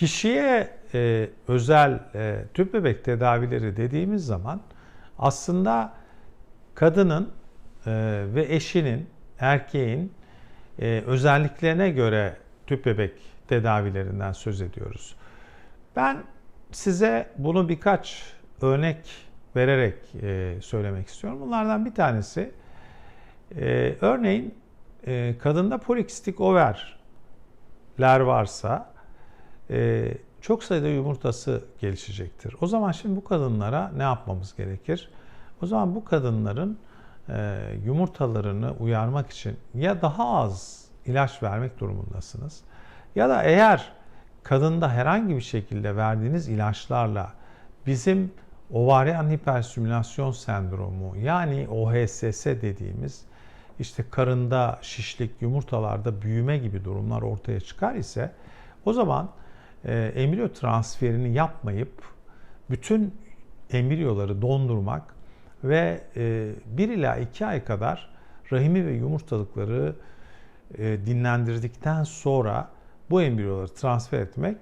Kişiye e, özel e, tüp bebek tedavileri dediğimiz zaman aslında kadının e, ve eşinin, erkeğin e, özelliklerine göre tüp bebek tedavilerinden söz ediyoruz. Ben size bunu birkaç örnek vererek e, söylemek istiyorum. Bunlardan bir tanesi e, örneğin e, kadında polikistik overler varsa e, çok sayıda yumurtası gelişecektir. O zaman şimdi bu kadınlara ne yapmamız gerekir? O zaman bu kadınların e, yumurtalarını uyarmak için ya daha az ilaç vermek durumundasınız ya da eğer kadında herhangi bir şekilde verdiğiniz ilaçlarla bizim ovaryen hiperstimülasyon sendromu yani OHSS dediğimiz işte karında şişlik, yumurtalarda büyüme gibi durumlar ortaya çıkar ise o zaman embriyo transferini yapmayıp bütün embriyoları dondurmak ve e, 1 ila 2 ay kadar rahimi ve yumurtalıkları e, dinlendirdikten sonra bu embriyoları transfer etmek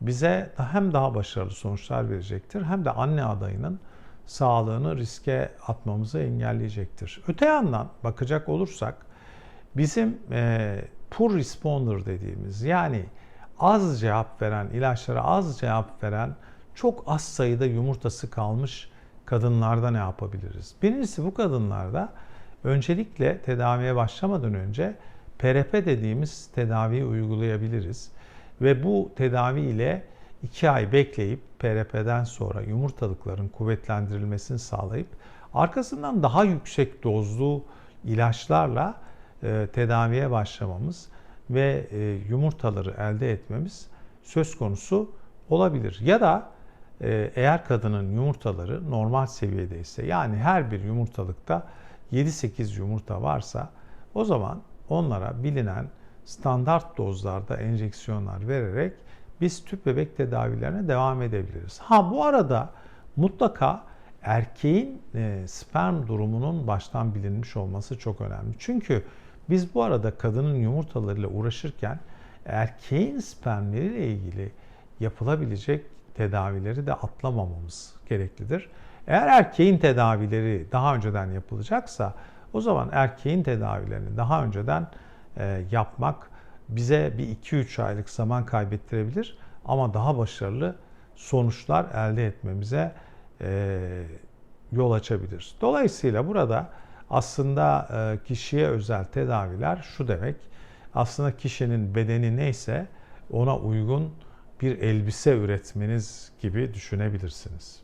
bize hem daha başarılı sonuçlar verecektir hem de anne adayının sağlığını riske atmamızı engelleyecektir. Öte yandan bakacak olursak bizim e, poor responder dediğimiz yani az cevap veren, ilaçlara az cevap veren çok az sayıda yumurtası kalmış kadınlarda ne yapabiliriz? Birincisi bu kadınlarda öncelikle tedaviye başlamadan önce PRP dediğimiz tedaviyi uygulayabiliriz. Ve bu tedavi ile 2 ay bekleyip PRP'den sonra yumurtalıkların kuvvetlendirilmesini sağlayıp arkasından daha yüksek dozlu ilaçlarla e, tedaviye başlamamız ve e, yumurtaları elde etmemiz söz konusu olabilir. Ya da e, eğer kadının yumurtaları normal seviyedeyse yani her bir yumurtalıkta 7-8 yumurta varsa o zaman onlara bilinen standart dozlarda enjeksiyonlar vererek biz tüp bebek tedavilerine devam edebiliriz. Ha bu arada mutlaka erkeğin e, sperm durumunun baştan bilinmiş olması çok önemli. Çünkü biz bu arada kadının yumurtalarıyla uğraşırken erkeğin spermleriyle ilgili yapılabilecek tedavileri de atlamamamız gereklidir. Eğer erkeğin tedavileri daha önceden yapılacaksa o zaman erkeğin tedavilerini daha önceden e, yapmak bize bir 2-3 aylık zaman kaybettirebilir ama daha başarılı sonuçlar elde etmemize e, yol açabilir. Dolayısıyla burada aslında e, kişiye özel tedaviler şu demek. Aslında kişinin bedeni neyse ona uygun bir elbise üretmeniz gibi düşünebilirsiniz.